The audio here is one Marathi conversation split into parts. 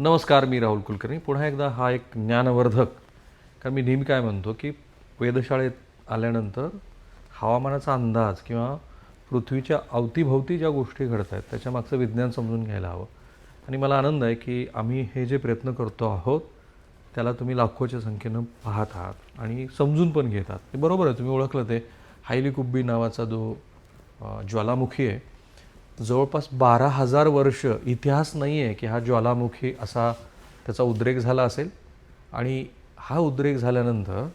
नमस्कार मी राहुल कुलकर्णी. पुन्हा एकदा हा एक ज्ञानवर्धक. कारण मी नेहमी काय म्हणतो की वेधशाळेत आल्यानंतर हवामानाचा अंदाज किंवा पृथ्वीच्या अवतीभवती ज्या गोष्टी घडत आहेत त्याच्या मागचं विज्ञान समजून घ्यायला हवं. आणि मला आनंद आहे की आम्ही हे जे प्रयत्न करतो आहोत त्याला तुम्ही लाखोच्या संख्येनं पाहत आहात आणि समजून पण घेतात आहात. ते बरोबर आहे तुम्ही ओळखलं ते. हायली कुब्बी नावाचा जो ज्वालामुखी आहे जवळपास बारा हजार वर्ष इतिहास नाही आहे की हा ज्वालामुखी असा त्याचा उद्रेक झाला असेल. आणि हा उद्रेक झाल्यानंतर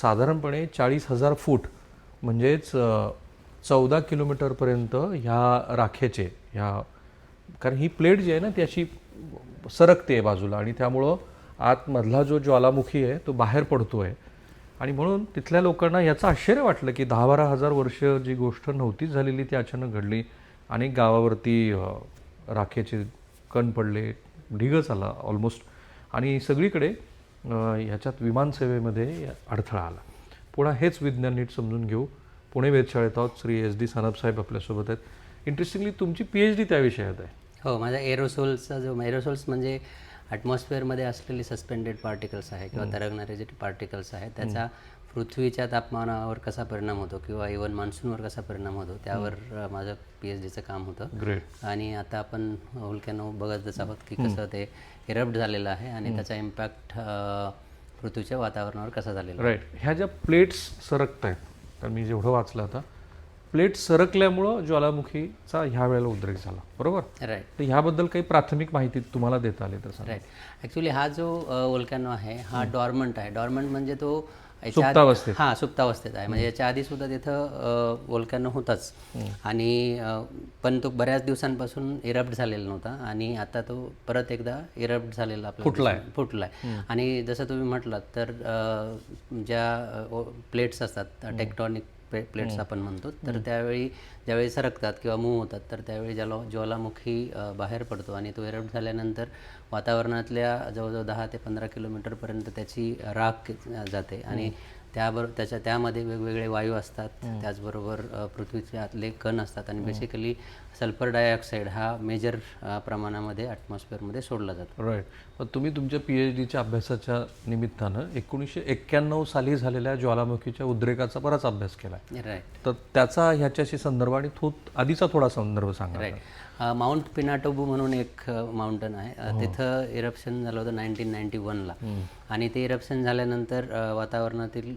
साधारणपणे चाळीस हजार फूट म्हणजेच चौदा किलोमीटरपर्यंत ह्या राखेचे ह्या कारण ही प्लेट जी आहे ना ती अशी सरकते आहे बाजूला आणि त्यामुळं आतमधला जो ज्वालामुखी आहे तो बाहेर पडतो आहे आणि म्हणून तिथल्या लोकांना याचं आश्चर्य वाटलं की दहा बारा हजार वर्ष जी गोष्ट नव्हतीच झालेली ती अचानक घडली. अनेक गावावरती राखेचे कण पडले ढिगच आला ऑलमोस्ट आणि सगळीकडे ह्याच्यात विमानसेवेमध्ये अडथळा आला. पुन्हा हेच विज्ञान नीट समजून घेऊ. पुणे वेधशाळेत आहोत. श्री एस डी सानप साहेब आपल्यासोबत आहेत. इंटरेस्टिंगली तुमची पी एच डी त्या विषयात आहे. हो माझा एरोसोल्सचा जो एरोसोल्स म्हणजे ॲटमॉस्फिअरमध्ये असलेले सस्पेंडेड पार्टिकल्स आहे किंवा तरंगणारे जे पार्टिकल्स आहेत त्याचा पृथ्वीच्या तापमानावर कसा परिणाम होतो किंवा इवन मान्सूनवर कसा परिणाम होतो त्यावर माझं पी एच डीचं काम होतं. ग्रेट आणि आता आपण हुलक्यानो बघतच आहोत की कसं ते इरप्ट झालेलं आहे आणि त्याचा इम्पॅक्ट पृथ्वीच्या वातावरणावर कसा झालेला राईट ह्या ज्या प्लेट्स सरकत आहेत तर मी जेवढं वाचलं आता प्लेट सरकल्यामुळं ज्वालामुखीचा ह्या वेळेला उद्रेक झाला. बरोबर? राईट तर ह्याबद्दल काही प्राथमिक माहिती तुम्हाला देता आली तर. राईट ॲक्च्युली हा जो वोल्कॅनो आहे हा डॉर्मंट आहे. डॉर्मंट म्हणजे तो सुप्तावस्थेत. हा सुप्तावस्थेत आहे. म्हणजे याच्या आधी सुद्धा तिथं वोल्कॅनो होताच. आणि पण तो बऱ्याच दिवसांपासून इरप्ट झालेला नव्हता. आणि आता तो परत एकदा इरप्ट झालेला आपल्याला फुटलाय. फुटलाय. आणि जसं तुम्ही म्हटलात तर ज्या प्लेट्स असतात टेक्टॉनिक प्लेट्स आपण म्हणतो. तर त्यावेळी ज्यावेळी सरकतात किंवा मूव्ह होतात तर त्यावेळी ज्याला ज्वालामुखी बाहेर पडतो आणि तो इरप्ट झाल्यानंतर वातावरणातल्या जवळजवळ दहा ते पंधरा किलोमीटरपर्यंत त्याची राख जाते आणि त्याबरोबर त्याच्या त्यामध्ये वेगवेगळे वायू असतात. त्याचबरोबर पृथ्वीचे आतले कण असतात आणि बेसिकली सल्फर डायऑक्साईड हा मेजर प्रमाणामध्ये ॲटमॉस्फिअरमध्ये सोडला जातो. राईट पण तुम्ही तुमच्या पी एच डीच्या अभ्यासाच्या निमित्तानं एकोणीसशे एक्क्याण्णव साली झालेल्या ज्वालामुखीच्या उद्रेकाचा बराच अभ्यास केला राईट तर त्याचा ह्याच्याशी संदर्भ आणि तो आधीचा थोडा संदर्भ सांगा. राईट माउंट पिनाटोबू म्हणून एक माउंटन आहे. अ, तिथं इरप्शन झालं होतं नाईन्टीन नाईन्टी वनला. आणि ते इरप्शन झाल्यानंतर वातावरणातील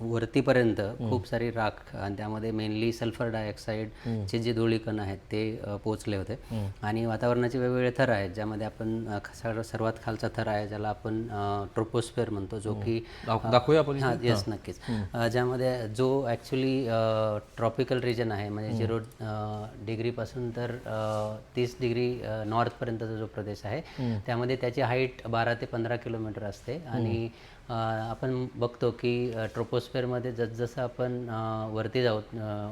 वरतीपर्यंत खूप सारी राख आणि त्यामध्ये मेनली सल्फर डायऑक्साईडचे जे धुळीकण आहेत ते पोचले होते. आणि वातावरणाचे वेगवेगळे थर आहेत ज्यामध्ये आपण सर्वात खालचा थर आहे ज्याला आपण ट्रोपोस्फेअर म्हणतो जो की दाख- दाखवूया आपण हां येस नक्कीच. ज्यामध्ये जो ॲक्च्युली ट्रॉपिकल रिजन आहे म्हणजे झिरो डिग्रीपासून तर तीस डिग्री नॉर्थपर्यंतचा जो प्रदेश आहे त्यामध्ये त्याची हाईट बारा ते पंधरा किलोमीटर असते. आणि आपण बघतो की ट्रोपोस्फेअरमध्ये जसजसं आपण वरती जाऊ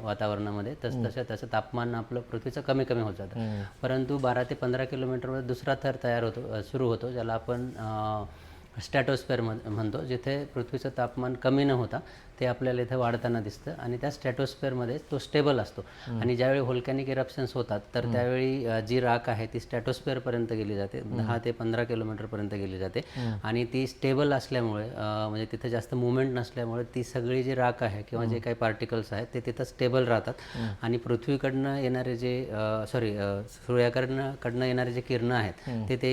वातावरणामध्ये तस तसं तसं तापमान आपलं पृथ्वीचं कमी कमी होत जातं. परंतु बारा ते पंधरा किलोमीटरमध्ये दुसरा थर तयार होतो सुरू होतो ज्याला आपण स्टॅटोस्फेअर म्हण म्हणतो जिथे पृथ्वीचं तापमान कमी न होता ते आपल्याला इथे वाढताना दिसतं आणि त्या स्टॅटोस्फेअरमध्ये तो स्टेबल असतो. आणि ज्यावेळी व्होल्कॅनिक इरप्शन्स होतात तर त्यावेळी जी राख आहे ती स्टॅटोस्फेअरपर्यंत गेली जाते. दहा ते पंधरा किलोमीटरपर्यंत गेली जाते. आणि ती स्टेबल असल्यामुळे म्हणजे तिथे जास्त मुवमेंट नसल्यामुळे ती सगळी जी राख आहे किंवा जे काही पार्टिकल्स आहेत ते तिथं स्टेबल राहतात. आणि पृथ्वीकडनं येणारे जे सॉरी सूर्याकडनं कडनं येणारे जे किरणं आहेत ते ते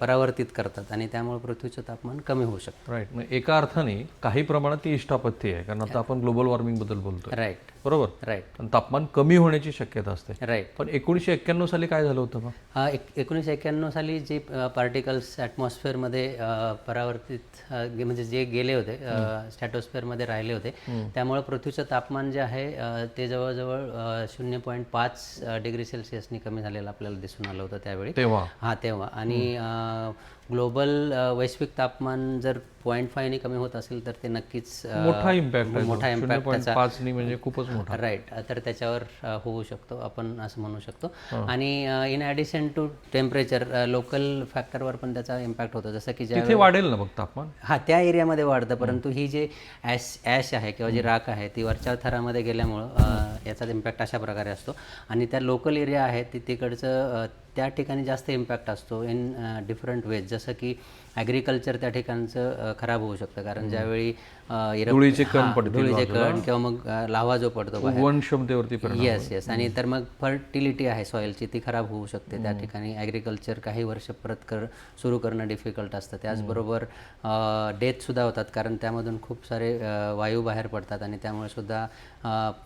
परावर्तित करतात. आणि त्यामुळे पृथ्वीचं तापमान कमी होऊ शकतं. राईट एका अर्थाने काही प्रमाणात ती इष्टापत्ती आहे. कारण आता आपण ग्लोबल वॉर्मिंगबद्दल बोलतोय. राईट बरोबर? राईट पण तापमान कमी होण्याची शक्यता असते. राईट पण एकोणीसशे एक्क्याण्णव साली काय झालं होतं मग? हा एक एकोणीसशे एक्क्याण्णव साली जे पार्टिकल्स ॲटमॉस्फिअरमध्ये परावर्तित अ, गे- म्हणजे जे गेले होते स्टॅटोस्फिअरमध्ये राहिले होते त्यामुळे पृथ्वीचं तापमान जे आहे अ, ते जवळजवळ शून्य पॉईंट पाच डिग्री सेल्सिअसनी कमी झालेलं आपल्याला दिसून आलं होतं त्यावेळी. तेव्हा? हा तेव्हा. आणि ग्लोबल वैश्विक तापमान जर पॉईंट फायने कमी होत असेल तर ते नक्कीच अ, मोठा इम्पॅक्ट मोठा इम्पॅक्ट पाचनी म्हणजे खूपच मोठा. राईट तर त्याच्यावर होऊ शकतो. आपण असं म्हणू शकतो. आणि in addition to temperature local फॅक्टरवर पण त्याचा इम्पॅक्ट होतो. जसं की ज्या तिथे वाढेल ना मग तापमान? हा त्या एरियामध्ये वाढतं. परंतु ही जे ॲश ॲश आहे किंवा जी राख आहे ती वरच्या थरामध्ये गेल्यामुळं याचा इम्पॅक्ट अशा प्रकारे असतो. आणि त्या लोकल एरिया आहे ती तिकडचं त्या ठिकाणी जास्त इम्पॅक्ट असतो इन डिफरंट वेज जसं की ॲग्रिकल्चर त्या ठिकाणचं खराब होऊ शकतं. कारण ज्यावेळी धुळीचे कण धुळीचे कण किंवा मग अ, लाव्हा जो पडतो वन क्षमतेवरती येस येस आणि तर मग फर्टिलिटी आहे सॉइलची ती खराब होऊ शकते त्या ठिकाणी. ॲग्रिकल्चर काही वर्ष परत कर सुरू करणं डिफिकल्ट असतं. त्याचबरोबर डेथसुद्धा होतात. कारण त्यामधून खूप सारे वायू बाहेर पडतात आणि त्यामुळे सुद्धा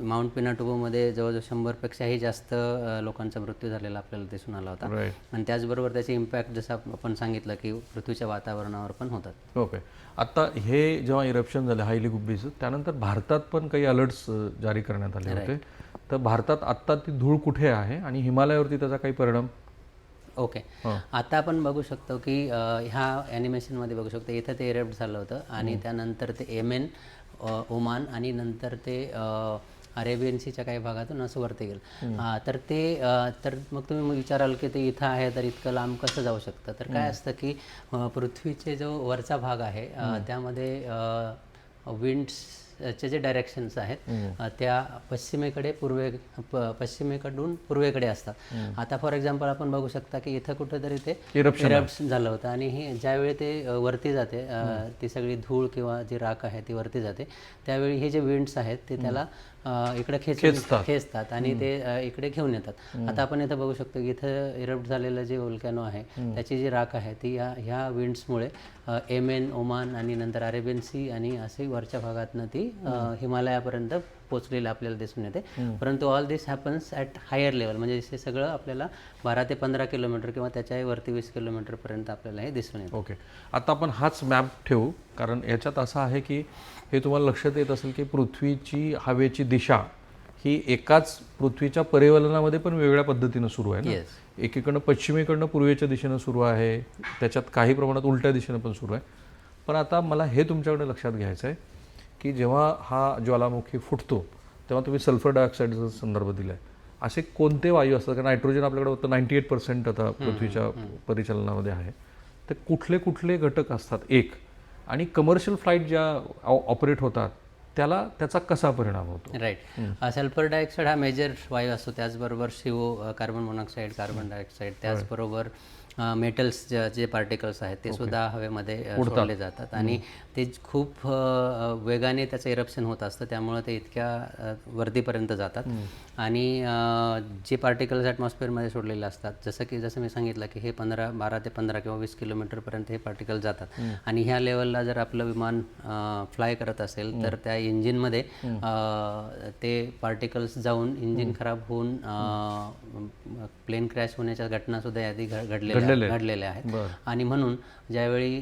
माउंट पिनाटुबोमध्ये जवळजवळ शंभरपेक्षाही जास्त लोकांचा मृत्यू झालेला आपल्याला दिसून आला होता. आणि त्याचबरोबर त्याचे इम्पॅक्ट जसं आपण सांगितलं की पृथ्वीच्या वातावरणावर पण होतात. ओके. आता हे जेव्हा इरप्शन झालं हायली गुब्बीचं त्यानंतर भारतात पण काही अलर्ट्स जारी करण्यात आले होते. तर भारतात आत्ता ती धूळ कुठे आहे आणि हिमालयावरती त्याचा काही परिणाम? ओके. आता आपण बघू शकतो की ह्या ॲनिमेशनमध्ये बघू शकतो इथं ते इरप्ट झालं होतं आणि त्यानंतर ते येमेन अ, ओमान आणि नंतर ते अ, अरेबियन सीच्या काही भागातून असं वरती गेलं. तर ते तर मग तुम्ही विचाराल की ते इथं आहे तर इतकं लांब कसं जाऊ शकतं? तर काय असतं की पृथ्वीचे जो वरचा भाग आहे त्यामध्ये विंड्सचे जे डायरेक्शन्स आहेत त्या पश्चिमेकडे पूर्वे पश्चिमेकडून पूर्वेकडे असतात. आता फॉर एक्झाम्पल आपण बघू शकता की इथं कुठेतरी ते इरप्शन झालं होतं आणि हे ज्यावेळी ते वरती जाते ती सगळी धूळ किंवा जी राख आहे ती वरती जाते त्यावेळी हे जे विंड्स आहेत ते त्याला इकडे खेचून खेचतात. आणि ते अ, इकडे घेऊन येतात. आता आपण इथं बघू शकतो की इथं इरप्ट झालेलं जे ओल्कॅनो आहे त्याची जी राख आहे ती या ह्या विंड्समुळे एमेन ओमान आणि नंतर अरेबियन सी आणि असे वरच्या भागातनं ती अ, हिमालयापर्यंत पोचलेलं आपल्याला दिसून येते. परंतु all this happens at higher level म्हणजे हे सगळं आपल्याला बारा ते पंधरा किलोमीटर किंवा त्याच्याही वरती वीस किलोमीटरपर्यंत आपल्याला हे दिसून येतं. ओके आता आपण हाच मॅप ठेवू. कारण याच्यात असं आहे की हे तुम्हाला लक्षात येत असेल की पृथ्वीची हवेची दिशा ही एकाच पृथ्वीच्या परिवलनामध्ये पण वेगळ्या पद्धतीनं सुरू आहे ना? एकीकडनं पश्चिमेकडनं पूर्वेच्या दिशेनं सुरू आहे. त्याच्यात काही प्रमाणात उलट्या दिशेनं पण सुरू आहे. पण आता मला हे तुमच्याकडे लक्षात घ्यायचं आहे की जेव्हा हा ज्वालामुखी फुटतो तेव्हा तुम्ही सल्फर डायऑक्साईडचा संदर्भ दिला आहे असे कोणते वायू असतात? कारण नायट्रोजन आपल्याकडे होतं नाईन्टी एट पर्सेंट आता पृथ्वीच्या परिचलनामध्ये आहे. तर कुठले कुठले घटक असतात? एक. आणि कमर्शियल फ्लाईट ज्या ऑपरेट होतात त्याला त्याचा कसा परिणाम होतो? राईट सल्फर डायऑक्साईड हा मेजर वायू असतो. त्याचबरोबर शिवो कार्बन मोनॉक्साईड कार्बन डायऑक्साईड त्याचबरोबर मेटल्स जे पार्टिकल्स आहेत ते सुद्धा हवेमध्ये सोडले जातात. आणि ते खूप वेगाने त्याचं इरप्शन होत असतं. त्यामुळं ते इतक्या अ, वरतीपर्यंत जातात. आणि जे पार्टिकल्स ॲटमॉस्फिअरमध्ये सोडलेले असतात जसं की जसं मी सांगितलं की हे पंधरा बारा ते पंधरा किंवा वीस किलोमीटरपर्यंत हे पार्टिकल जातात. आणि ह्या लेवलला जर आपलं विमान फ्लाय करत असेल तर त्या इंजिनमध्ये ते पार्टिकल्स जाऊन इंजिन खराब होऊन प्लेन क्रॅश होण्याच्या घटना सुद्धा यादी घडलेल्या घडलेल्या आहेत. आणि म्हणून ज्यावेळी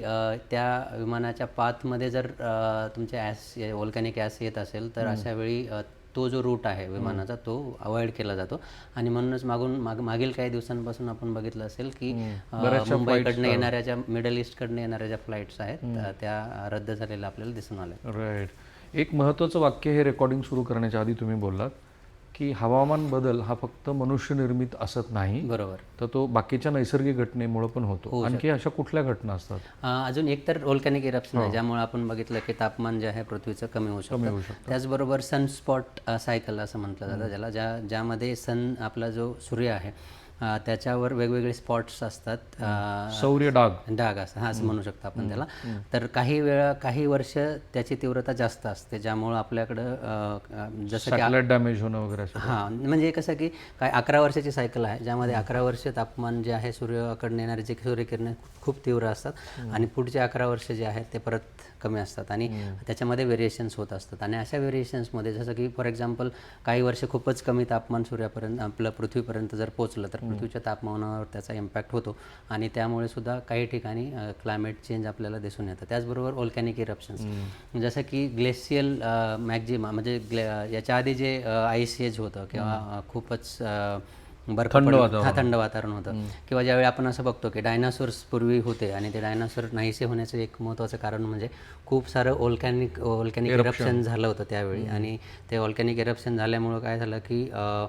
त्या विमानाच्या पाथमध्ये जर अ, तुमचे ॲस ओल्कॅनिक ॲस येत असेल तर अशा वेळी तो जो रूट आहे विमानाचा तो अवॉइड केला जातो. आणि म्हणूनच मागून माग मागील काही दिवसांपासून आपण बघितलं असेल की मुंबईकडनं येणाऱ्या ज्या मिडल ईस्टकडनं येणाऱ्या ज्या फ्लाईट्स आहेत त्या रद्द झालेल्या आपल्याला दिसून आल्या. राईट एक महत्त्वाचं वाक्य हे रेकॉर्डिंग सुरू करण्याच्या आधी तुम्ही बोललात की हवामान बदल हा फक्त मनुष्यनिर्मित असत नाही बरोबर. तर तो बाकीच्या नैसर्गिक घटनेमुळे पण होतो. आणखी अशा कुठल्या घटना असतात? अजून एक तर ओल्कॅनिक इरप्शन आहे ज्यामुळे आपण बघितलं की तापमान जे आहे पृथ्वीचं कमी होऊ शकतं. त्याचबरोबर सनस्पॉट सायकल असं म्हटलं जातं ज्याला ज्या ज्यामध्ये सन आपला जो सूर्य आहे त्याच्यावर वेगवेगळे स्पॉट्स असतात. अ, सौर्य डाग. डाग असं हा असं म्हणू शकतो आपण त्याला. तर काही वेळा काही वर्ष त्याची तीव्रता जास्त असते ज्यामुळं आपल्याकडं जसं की डॅमेज होणं वगैरे हां म्हणजे कसं की काय अकरा वर्षाची सायकल आहे ज्यामध्ये अकरा वर्ष तापमान जे आहे सूर्याकडून येणारे जे सूर्यकिरणे खूप तीव्र असतात. आणि पुढचे अकरा वर्ष जे आहेत ते परत कमी असतात आणि त्याच्यामध्ये व्हेरिएशन्स होत असतात. आणि अशा व्हेरिएशन्समध्ये जसं की फॉर एक्झाम्पल काही वर्ष खूपच कमी तापमान सूर्यापर्यंत आपलं पृथ्वीपर्यंत जर पोचलं तर पृथ्वीच्या तापमानावर त्याचा इम्पॅक्ट होतो. आणि त्यामुळे सुद्धा काही ठिकाणी क्लायमेट चेंज आपल्याला दिसून येतं. त्याचबरोबर ओल्कॅनिक इरप्शन्स जसं की ग्लेशियल मॅक्झिमा म्हणजे ग्ले याच्या आधी जे आईस एज होतं किंवा खूपच बर्फ पडलं- हा थंड वातावरण होतं. किंवा ज्यावेळी आपण असं बघतो की डायनासोर्स पूर्वी होते आणि ते डायनासोर नाहीसे होण्याचं एक महत्त्वाचं कारण म्हणजे खूप सारं ओल्कॅनिक ओल्कॅनिक इरप्शन झालं होतं त्यावेळी. आणि ते ओल्कॅनिक इरप्शन झाल्यामुळं काय झालं की अ,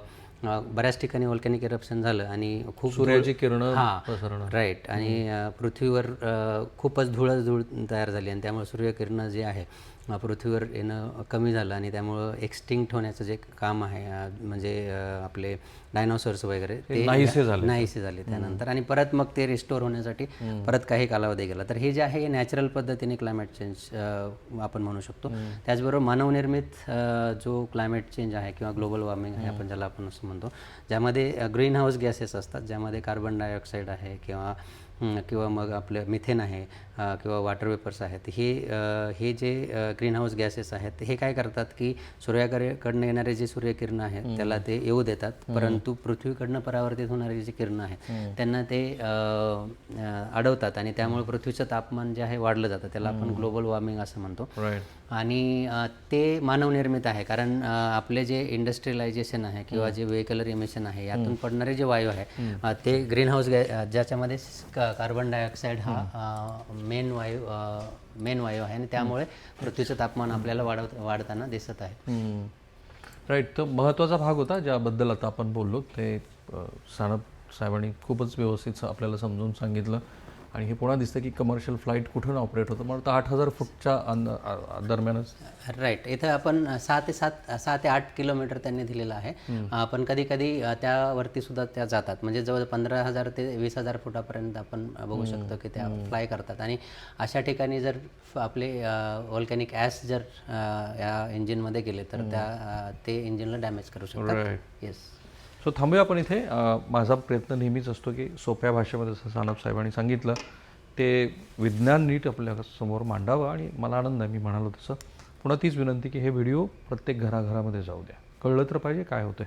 अ, बऱ्याच ठिकाणी ओल्कॅनिक इरप्शन झालं आणि खूप सूर्याची किरणं हां पसरणं राईट आणि अ, पृथ्वीवर अ, खूपच धूळच धूळ तयार झाली आणि त्यामुळे सूर्यकिरणं जी आहे पृथ्वीवर येणं कमी झालं आणि त्यामुळं एक्सटिंक्ट होण्याचं जे काम आहे म्हणजे आपले डायनोसॉर्स वगैरे ते नाहीसे झाले. नाहीसे झाले त्यानंतर. आणि परत मग ते रिस्टोर होण्यासाठी परत काही कालावधी गेला. तर हे जे आहे हे नॅचरल पद्धतीने क्लायमेट चेंज आपण म्हणू शकतो. त्याचबरोबर मानवनिर्मित जो क्लायमेट चेंज आहे किंवा ग्लोबल वॉर्मिंग आहे आपण ज्याला आपण असं म्हणतो ज्यामध्ये ग्रीन हाऊस गॅसेस असतात ज्यामध्ये कार्बन डायऑक्साईड आहे किंवा किंवा मग आपलं मिथेन आहे किंवा वॉटर वेपर्स आहेत हे हे जे ग्रीन हाऊस गॅसेस आहेत हे काय करतात की सूर्याकडे येणारे जे सूर्यकिरणं आहेत त्याला ते येऊ देतात. परंतु पृथ्वीकडनं परावर्तित होणारी जी किरणं आहेत त्यांना ते अडवतात आणि त्यामुळे पृथ्वीचं तापमान जे आहे वाढलं जातं. त्याला आपण ग्लोबल वॉर्मिंग असं म्हणतो. आणि ते मानवनिर्मित आहे. कारण आपले जे इंडस्ट्रियलायझेशन आहे किंवा जे व्हेकलर इमिशन आहे यातून पडणारे जे वायू आहे ते ग्रीन हाऊस गॅ ज्याच्यामध्ये कार्बन डायऑक्साईड हा मेन वायू मेन वायू आहे आणि त्यामुळे पृथ्वीचं तापमान आपल्याला वाढवत वाढताना दिसत आहे. राईट तर महत्त्वाचा भाग होता ज्याबद्दल आता आपण बोललो. ते सानप साहेबांनी खूपच व्यवस्थित आपल्याला समजून सांगितलं. आणि हे पुन्हा दिसतं की कमर्शियल फ्लाईट कुठून ऑपरेट होतं. वाटतं आठ हजार फूटच्या दरम्यानच. राईट इथं आपण सहा ते सात सहा ते आठ किलोमीटर त्यांनी दिलेलं आहे. पण कधी कधी त्यावरती सुद्धा त्या जातात. म्हणजे जवळ पंधरा हजार ते वीस हजार फुटापर्यंत आपण बघू शकतो की त्या फ्लाय करतात. आणि अशा ठिकाणी जर आपले ऑल्कॅनिक ॲस जर या इंजिनमध्ये गेले तर त्या ते इंजिनला डॅमेज करू शकतात. येस सो थांबूया आपण इथे. माझा प्रयत्न नेहमीच असतो की सोप्या भाषेमध्ये जसं सानप साहेबांनी सांगितलं ते विज्ञान नीट आपल्यासमोर मांडावं आणि मला आनंद आहे मी म्हणालो तसं. पुन्हा तीच विनंती की हे व्हिडिओ प्रत्येक घराघरामध्ये जाऊ द्या. कळलं तर पाहिजे काय होतं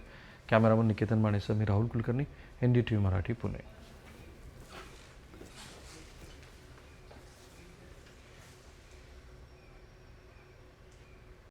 कॅमेरामन निकेतन मानेसह मी Rahul Kulkarni N D T V Marathi Pune.